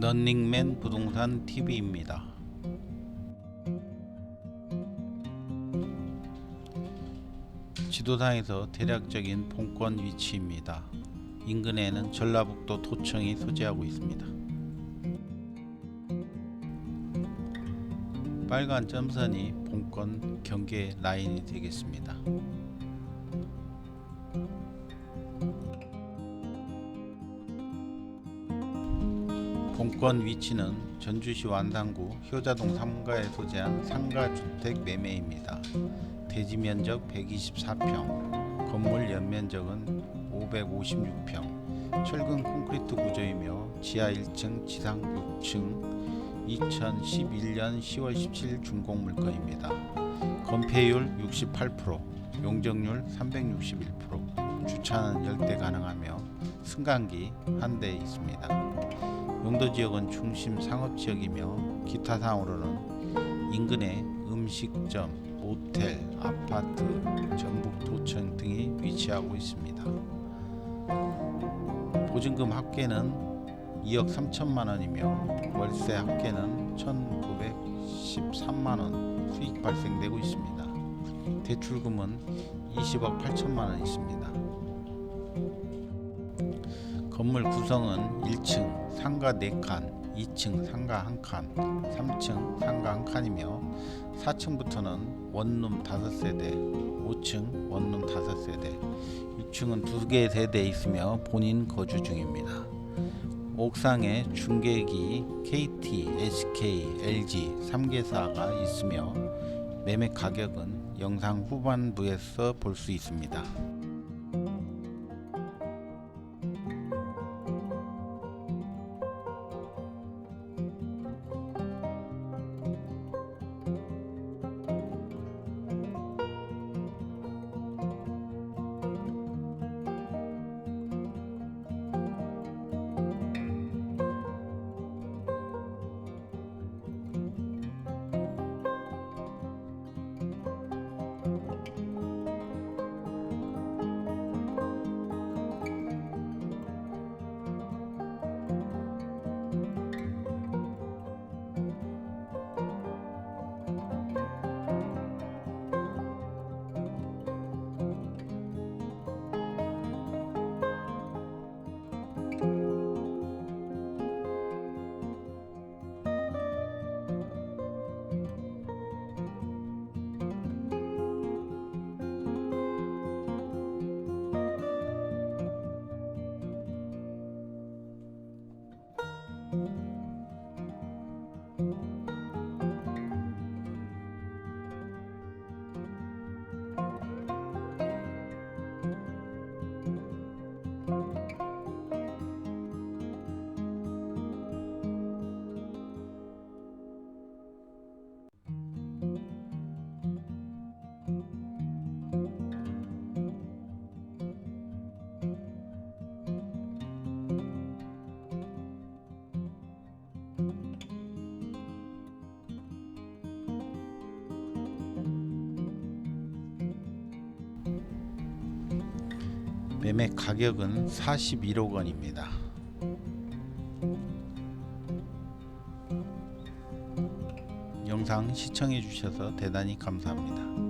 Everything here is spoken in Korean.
런닝맨 부동산 TV입니다. 지도상에서 대략적인 본권 위치입니다. 인근에는 전라북도 도청이 소재하고 있습니다. 빨간 점선이 본권 경계 라인이 되겠습니다. 본권 위치는 전주시 완산구 효자동 3가에 소재한 상가주택 매매입니다. 대지 면적 124평, 건물 연면적은 556평, 철근 콘크리트 구조이며 지하 1층, 지상 6층, 2011년 10월 17일 준공 물건입니다. 건폐율 68%, 용적률 361%, 주차는 열대 가능하며 승강기 한 대 있습니다. 용도 지역은 중심 상업 지역이며 기타 사항으로는 인근에 음식점, 모텔, 아파트, 전북 도청 등이 위치하고 있습니다. 보증금 합계는 2억 3천만 원이며 월세 합계는 1,913만 원 수익 발생되고 있습니다. 대출금은 20억 8천만 원 있습니다. 건물 구성은 1층 상가 4칸, 2층 상가 1칸, 3층 상가 1칸이며 4층부터는 원룸 5세대, 5층 원룸 5세대, 6층은 2개 세대 있으며 본인 거주 중입니다. 옥상에 중계기 KT, SK, LG 3개사가 있으며 매매 가격은 영상 후반부에서 볼 수 있습니다. 매매 가격은 41억 원입니다. 영상 시청해 주셔서 대단히 감사합니다.